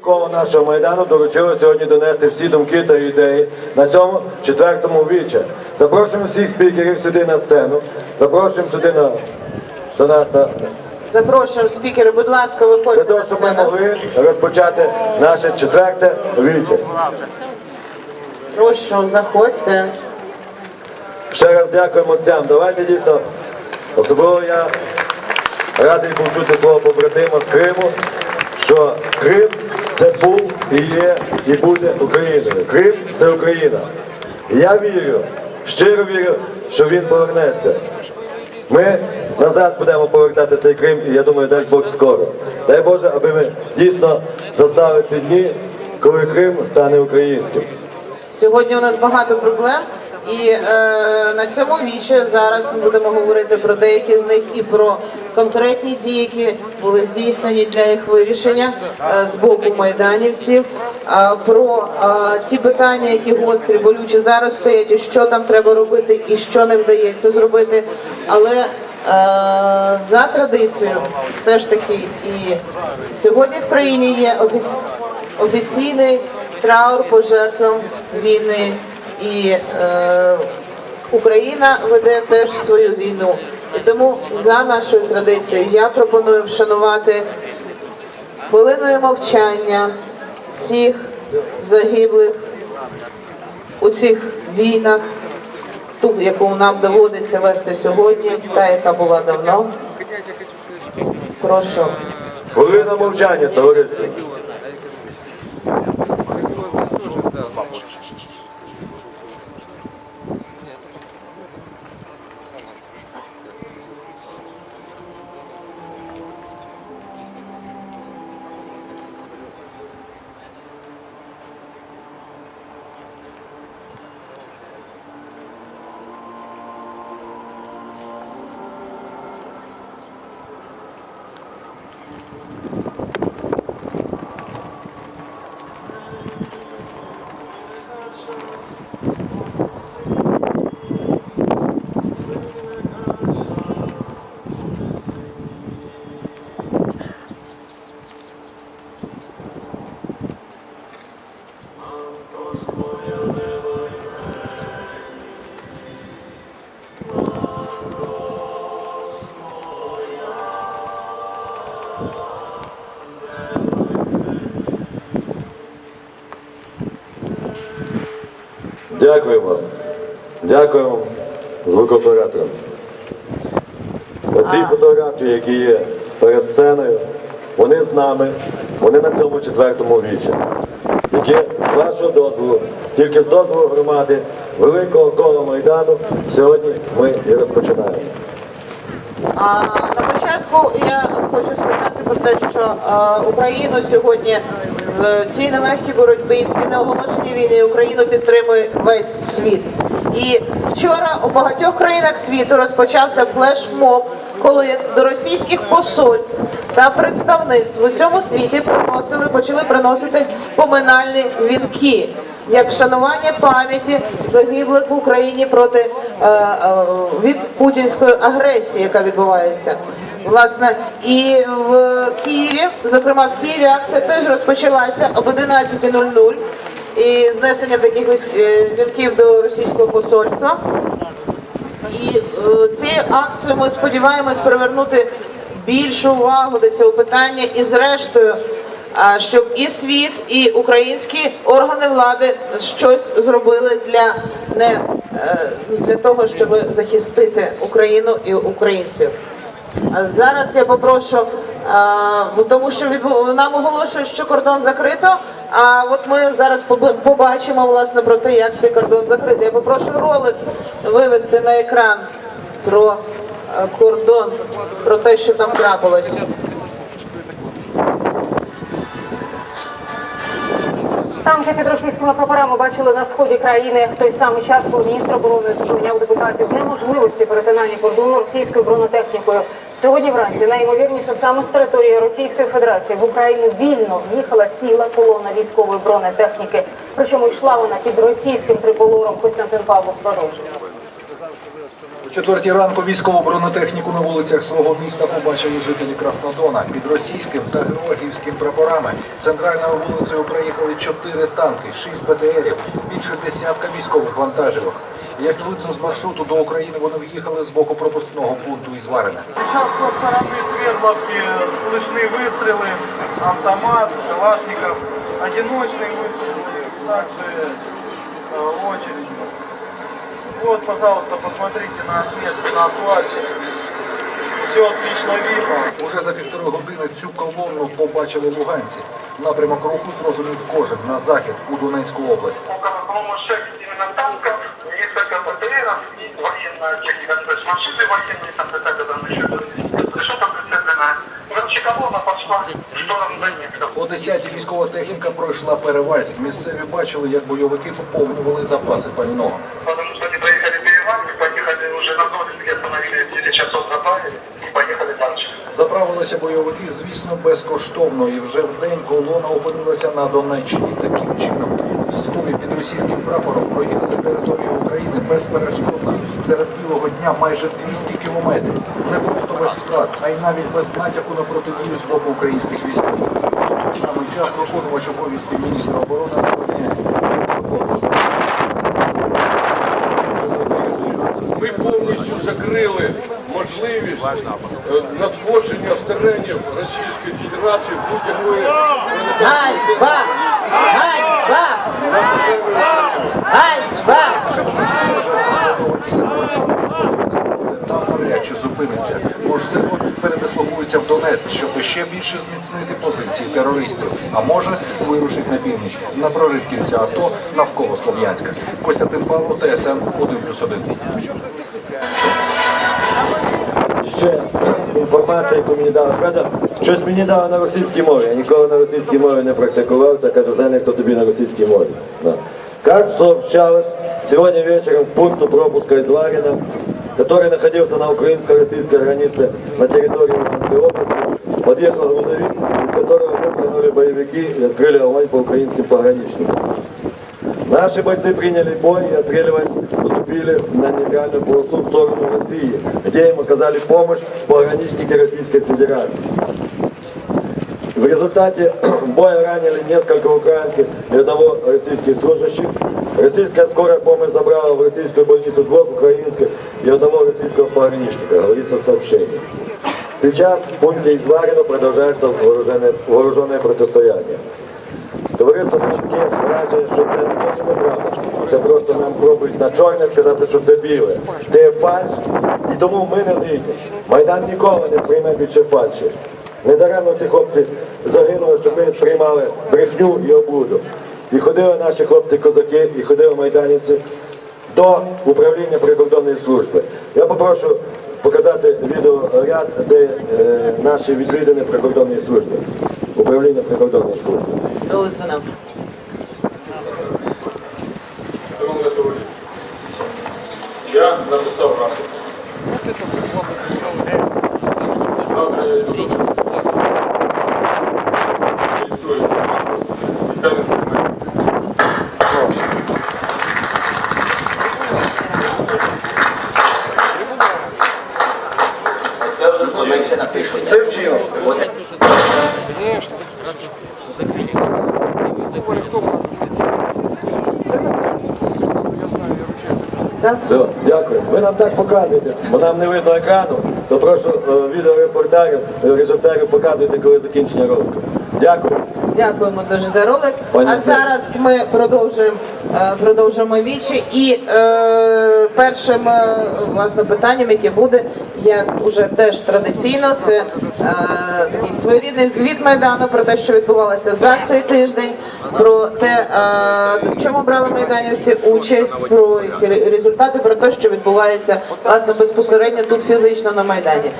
Коло нашого майдану доручило сьогодні донести всі думки та ідеї на цьому четвертому віче. Запрошуємо всіх спікерів сюди на сцену. Запрошуємо сюди на до нас на Запрошуємо спікери, будь ласка, для виходьте того, щоб ми могли розпочати наше четверте віче. Прошу, заходьте. Ще раз дякуємо отцям. Давайте дійсно. Особливо я радий був чути свого побратима з Криму, що Крим це був і є, і буде Україною. Крим це Україна. Я вірю, щиро вірю, що він повернеться. Ми назад будемо повертати цей Крим, і я думаю, дай Бог скоро. Дай Боже, аби ми дійсно застали ці дні, коли Крим стане українським. Сьогодні у нас багато проблем, і е, на цьому вічі зараз ми будемо говорити про деякі з них і про конкретні дії, які були здійснені для їх вирішення е, з боку майданівців, е, про е, ті питання, які гострі, болючі зараз стоять, і що там треба робити, і що не вдається зробити. Але е, за традицією, все ж таки, і сьогодні в країні є офі- офіційний траур по жертвам війни, і е, Україна веде теж свою війну. І тому за нашою традицією я пропоную вшанувати хвилиною мовчання всіх загиблих у цих війнах, ту, яку нам доводиться вести сьогодні, та яка була давно. Прошу. Хвилина мовчання, товариство. Дякуємо. Дякуємо звукооператорам. Оці фотографії, які є перед сценою, вони з нами, вони на цьому четвертому вічі, яке з вашого дозволу, тільки з дозволу громади Великого кола Майдану сьогодні ми і розпочинаємо. Початку я хочу сказати про те, що е, Україну сьогодні в цій нелегкій боротьбі, в цій неоголошеній війні Україну підтримує весь світ. І вчора у багатьох країнах світу розпочався флешмоб, коли до російських посольств та представництв в усьому світі приносили, почали приносити поминальні вінки як вшанування пам'яті загиблих в Україні проти е, е, від путінської агресії, яка відбувається. Власне, і в Києві, зокрема в Києві, акція теж розпочалася об 11.00 і знесення таких військ- е, вінків до російського посольства. І е, цією акцією ми сподіваємось привернути більшу увагу до цього питання і зрештою, щоб і світ, і українські органи влади щось зробили для не е, для того, щоб захистити Україну і українців. Зараз я попрошу, тому що нам оголошують, що кордон закрито. А от ми зараз побачимо власне про те, як цей кордон закритий. Я попрошу ролик вивести на екран про е, кордон, про те, що там трапилось. Танки під російськими прапорами бачили на сході країни в той самий час, коли міністр оборони запевняв депутатів неможливості перетинання кордону російською бронетехнікою. Сьогодні вранці найімовірніше саме з території Російської Федерації в Україну вільно в'їхала ціла колона військової бронетехніки. Причому йшла вона під російським триколором. Костянтин Павлов продовжує. Четвертій ранку військову бронетехніку на вулицях свого міста побачили жителі Краснодона. Під російським та георгіївським прапорами центральною вулицею проїхали чотири танки, шість БТРів, більше десятка військових вантажівок. Як видно з маршруту до України, вони в'їхали з боку пропускного пункту із Варена. Сейчас со стороны Свердловки слышны выстрелы, автомат, калашников, одиночные выстрелы, также э, очередь. Вот, пожалуйста, посмотрите на отметки на асфальте. Все отлично видно. Уже за півтори години цю колонну побачили луганці. Напрямок руху зрозумів кожен на захід у Донецьку область. около, по-моему, 6 именно танков, несколько БТРов и военная техника, то есть машины военные там какая-то там еще, что-то прицеплено. Короче, колонна пошла в сторону Донецка. О 10 військова техніка пройшла Перевальськ. Місцеві бачили, як бойовики поповнювали запаси пального. 10 часов заправились и поехали дальше. Заправилися бойовики, звісно, безкоштовно, і вже в день колона опинилася на Донеччині. Таким чином, військові під російським прапором проїхали територію України безперешкодно. Серед білого дня майже 200 кілометрів. Не просто без втрат, а й навіть без натяку на протидію з боку українських військових. Самий час виконувач обов'язків міністра оборони запевняє, що робота Ми повністю закрили можливість надходження з теренів Російської Федерації будь-якої Ганьба! Ганьба! Ганьба! Там навряд чи зупиниться. Можливо, передислокується в Донецьк, щоб ще більше зміцнити позиції терористів. А може, вирушить на північ, на прорив кінця АТО навколо Слов'янська. Костянтин Павло, ТСН 1+,1. Ще інформація, яку мені дав Федор. Щось мені дав на російській мові. Я ніколи на російській мові не практикувався. Кажу, знає, хто тобі на російській мові. Да. Как сообщалось, сегодня вечером к пункту пропуска из Варина, который находился на украинско-российской границе на территории Луганской области, подъехал грузовик, из которого выпрыгнули боевики и открыли огонь по украинским пограничникам. Наши бойцы приняли бой и отстреливаясь уступили на нейтральную полосу в сторону России, где им оказали помощь пограничники Российской Федерации. В результате боя ранили несколько украинских и одного российских служащих. Российская скорая помощь забрала в российскую больницу двух украинских и одного российского пограничника, говорится в сообщении. Сейчас в пункте Изварина продолжается вооруженное, вооруженное протистояние. Товариство мене таке враження, що це не неправда. Це просто нам пробують на чорне сказати, що це біле. Це є фальш, і тому ми не згідні. Майдан ніколи не сприйме більше фальші. Недаремно ці хлопці загинули, щоб ми сприймали брехню і обуду. І ходили наші хлопці-козаки, і ходили майданівці до управління прикордонної служби. Я попрошу показати відеоряд, де е, наші відвідини прикордонної служби. Управління прикордонної служби. Я написав. Реєструю цей рапорт. І кажу, що ми Це вчинок. Все, дякую. Ви нам так показуєте, бо нам не видно екрану, то прошу е, відеорепортерів, режисерів показуйте, коли закінчення ролику. Дякую. Дякуємо дуже за ролик. Пані А зараз ми продовжуємо е, продовжуємо вічі. І е, першим е, власне питанням, яке буде, як уже теж традиційно, це е, такий своєрідний звіт майдану про те, що відбувалося за цей тиждень, про те, в чому брали майданівці участь, про результати, про те, що відбувається власне безпосередньо тут фізично на майдані.